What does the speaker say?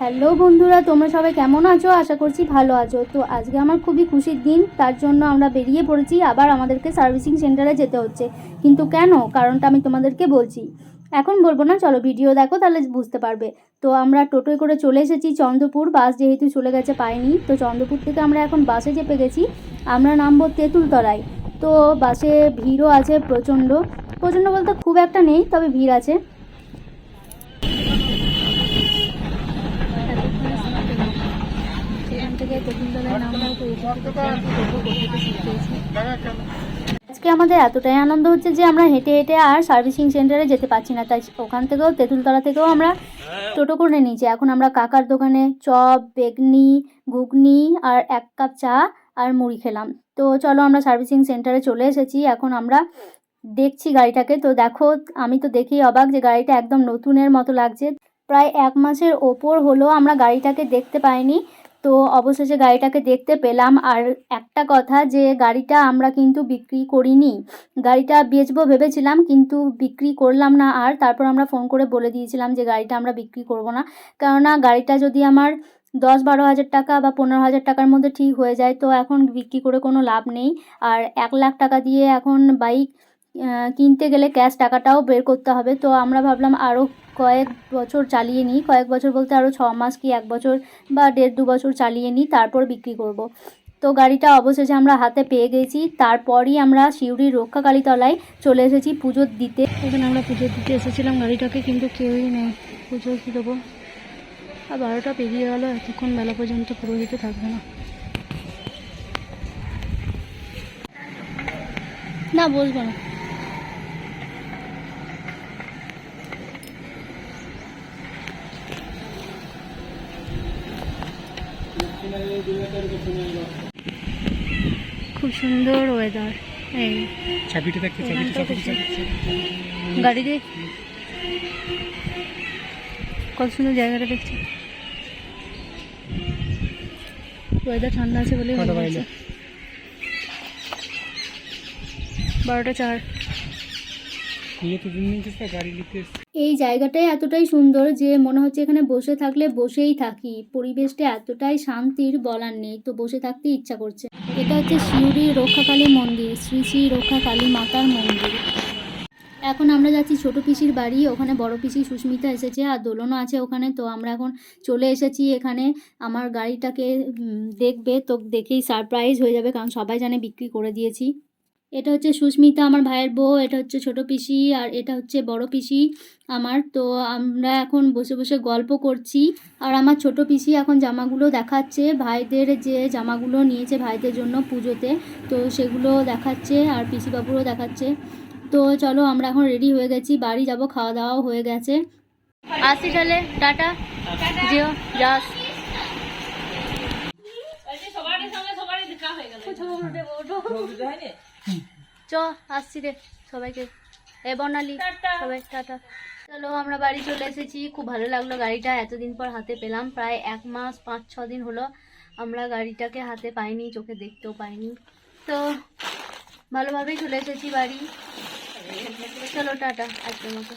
Hello বন্ধুরা, তোমরা সবাই কেমন আছো? আশা করছি ভালো আছো। তো আজকে আমার খুবই খুশির দিন, তার জন্য আমরা বেরিয়ে পড়েছি, আবার আমাদেরকে সার্ভিসিং সেন্টারে যেতে হচ্ছে। কিন্তু কেন? কারণটা আমি তোমাদেরকে বলছি। এখন বলব না, চলো ভিডিও দেখো, তাহলে বুঝতে পারবে। তো আমরা টোটোয় করে চলে এসেছি চন্দ্রপুর, বাস যেহেতু চলে গেছে পাইনি, তো চন্দ্রপুর থেকে আমরা এখন বাসে চেপে গেছি। আমরা নামবো তেঁতুলতলায়। তো বাসে ভিড়ও আছে প্রচণ্ড। প্রচণ্ড বলতে খুব একটা নেই, তবে ভিড় আছে। থেকে তো আজকে আমাদের এতটাই আনন্দ হচ্ছে যে আমরা হেঁটে হেঁটে আর সার্ভিসিং সেন্টারে যেতে পারছি না। তাই ওখান থেকেও তেঁতুলতলা থেকেও আমরা টোটো করে নিয়েছি। এখন আমরা কাকার দোকানে চপ বেগনি ঘুগনি আর এক কাপ চা আর মুড়ি খেলাম। তো চলো আমরা সার্ভিসিং সেন্টারে চলে এসেছি। এখন আমরা দেখছি গাড়িটাকে। তো দেখো আমি তো দেখেই অবাক যে গাড়িটা একদম নতুনের মতো লাগছে। প্রায় এক মাসের ওপর হলো আমরা গাড়িটাকে দেখতে পাইনি। তো অবশেষে গাড়িটাকে দেখতে পেলাম। আর একটা কথা যে, গাড়িটা আমরা কিন্তু বিক্রি করিনি। গাড়িটা বেচবো ভেবেছিলাম কিন্তু বিক্রি করলাম না। আর তারপর আমরা ফোন করে বলে দিয়েছিলাম যে, গাড়িটা আমরা বিক্রি করব না। কেননা গাড়িটা যদি আমার দশ বারো হাজার টাকা বা পনেরো হাজার টাকার মধ্যে ঠিক হয়ে যায়, তো এখন বিক্রি করে কোনো লাভ নেই। আর এক লাখ টাকা দিয়ে এখন বাইক কিনতে গেলে ক্যাশ টাকাটাও বের করতে হবে। তো আমরা ভাবলাম আরও কয়েক বছর চালিয়ে নিই। কয়েক বছর বলতে আরও ছ মাস কি এক বছর বা দেড় দু বছর চালিয়ে নিই তারপর বিক্রি করব। তো গাড়িটা অবশেষে আমরা হাতে পেয়ে গেছি। তারপরই আমরা সিউড়ির রক্ষাকালীতলায় চলে এসেছি পুজো দিতে। এখানে আমরা পুজো দিতে এসেছিলাম গাড়িটাকে কিন্তু কেউই নেই। পুজো কী দেবো? আর বারোটা পেরিয়ে গেল এতক্ষণ বেলা পর্যন্ত পুরোহিত থাকবে না। না বসবো না। খুব সুন্দর ওয়েদার এই চাবিটা দেখতে গাড়ি দেখ। কত সুন্দর জায়গাটা দেখছি। ওয়েদার ঠান্ডা আছে বলে? বারোটা চার। গাড়ি নিতে। এই জায়গাটাই এতটাই সুন্দর যে মনে হচ্ছে এখানে বসে থাকলে বসেই থাকি। পরিবেশটা এতটাই শান্তির বলার নেই, তো বসে থাকতে ইচ্ছা করছে। এটা হচ্ছে শিউরি রক্ষাকালী মন্দির, শ্রী শ্রী রক্ষাকালী মাতার মন্দির। এখন আমরা যাচ্ছি ছোট পিসির বাড়ি, ওখানে বড় পিসি সুস্মিতা এসেছে আর দোলনও আছে ওখানে, তো আমরা এখন চলে এসেছি এখানে। আমার গাড়িটাকে দেখবে তো দেখেই সারপ্রাইজ হয়ে যাবে, কারণ সবাই জানে বিক্রি করে দিয়েছি। এটা হচ্ছে সুস্মিতা আমার ভাইয়ের বউ এটা হচ্ছে ছোট পিসি আর এটা হচ্ছে বড় পিসি আমার। তো আমরা এখন বসে বসে গল্প করছি আর আমার ছোট পিসি এখন জামাগুলো দেখাচ্ছে ভাইদের যে জামাগুলো নিয়েছে ভাইদের জন্য পুজোতে তো সেগুলো দেখাচ্ছে আর পিসি পিসিবাবুরও দেখাচ্ছে। তো চলো আমরা এখন রেডি হয়ে গেছি বাড়ি যাব খাওয়া দাওয়াও হয়ে গেছে। আসি তাহলে টাটা। জিও যাস। চ আসছি রে সবাইকে। এ বর্ণালি সবাই টাটা। চলো আমরা বাড়ি চলে এসেছি। খুব ভালো লাগল গাড়িটা এতদিন পর হাতে পেলাম। প্রায় এক মাস পাঁচ ছ দিন হলো আমরা গাড়িটাকে হাতে পাইনি চোখে দেখতেও পাইনি। তো ভালোভাবেই চলে এসেছি বাড়ি। চলো টাটা আজকের মতো।